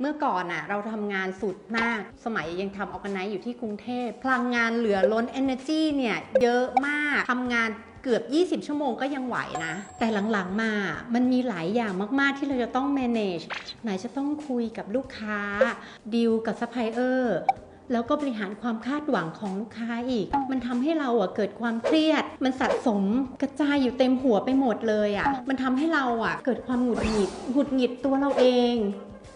เมื่อก่อนอะเราทำงานสุดมาก สมัยยังทำออกไนอยู่ที่กรุงเทพ พลังงานเหลือล้น energy เนี่ยเยอะมากทำงานเกือบ 20 ชั่วโมงก็ยังไหวนะ แต่หลังๆมา มันมีหลายอย่างมากๆที่เราจะต้อง manage ไหนจะต้องคุยกับลูกค้า ดีลกับซัพพลายเออร์แล้วก็บริหารความคาดหวังของลูกค้าอีก มันทำให้เราอะเกิดความเครียด มันสะสมกระจายอยู่เต็มหัวไปหมดเลยอะมันทำให้เราอะเกิดความหงุดหงิด หงุดหงิดตัวเราเอง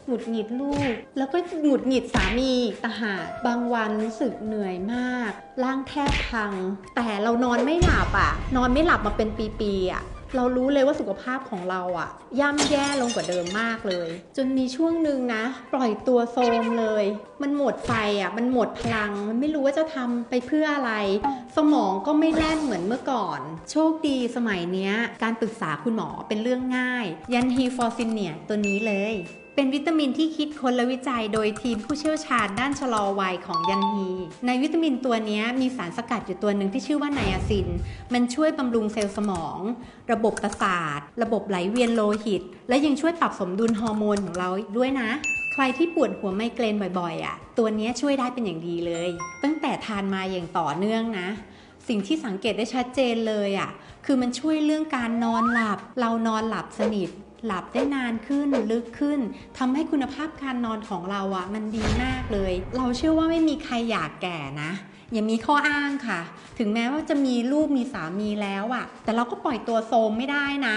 หงุดหงิดลูก แล้วก็หงุดหงิดสามีต่างหากบางวันรู้สึกเหนื่อยมาก ร่างแทบพัง แต่เรานอนไม่หลับอะ นอนไม่หลับมาเป็นปีๆอะเรารู้เลยว่าสุขภาพของเราอะย่ำแย่ลงกว่าเดิมมากเลย จนมีช่วงหนึ่งนะ ปล่อยตัวโทรมเลย มันหมดไฟอะมันหมดพลัง มันไม่รู้ว่าจะทำไปเพื่ออะไร สมองก็ไม่แล่นเหมือนเมื่อก่อน โชคดีสมัยเนี้ย การปรึกษาคุณหมอเป็นเรื่องง่าย ยันฮีฟอร์ซินเนี่ยตัวนี้เลย เป็นวิตามินที่คิดค้นและวิจัยโดยทีมผู้เชี่ยวชาญด้านชะลอวัยของยันฮี ในวิตามินตัวนี้มีสารสกัดอยู่ตัวหนึ่งที่ชื่อว่าไนอาซิน มันช่วยบำรุงเซลล์สมอง ระบบประสาท ระบบไหลเวียนโลหิต และยังช่วยปรับสมดุลฮอร์โมนของเราด้วยนะ ใครที่ปวดหัวไมเกรนบ่อยๆอะ ตัวนี้ช่วยได้เป็นอย่างดีเลย ตั้งแต่ทานมาอย่างต่อเนื่องนะสิ่งที่สังเกตได้ชัดเจนเลยอะ คือมันช่วยเรื่องการนอนหลับ เรานอนหลับสนิท หลับได้นานขึ้นลึกขึ้นทำให้คุณภาพการนอนของเราอะ่ะมันดีมากเลย เราเชื่อว่าไม่มีใครอยากแก่นะอย่ามีข้ออ้างค่ะ ถึงแม้ว่าจะมีลูกมีสามีแล้วอะ่ะ แต่เราก็ปล่อยตัวโซมไม่ได้นะ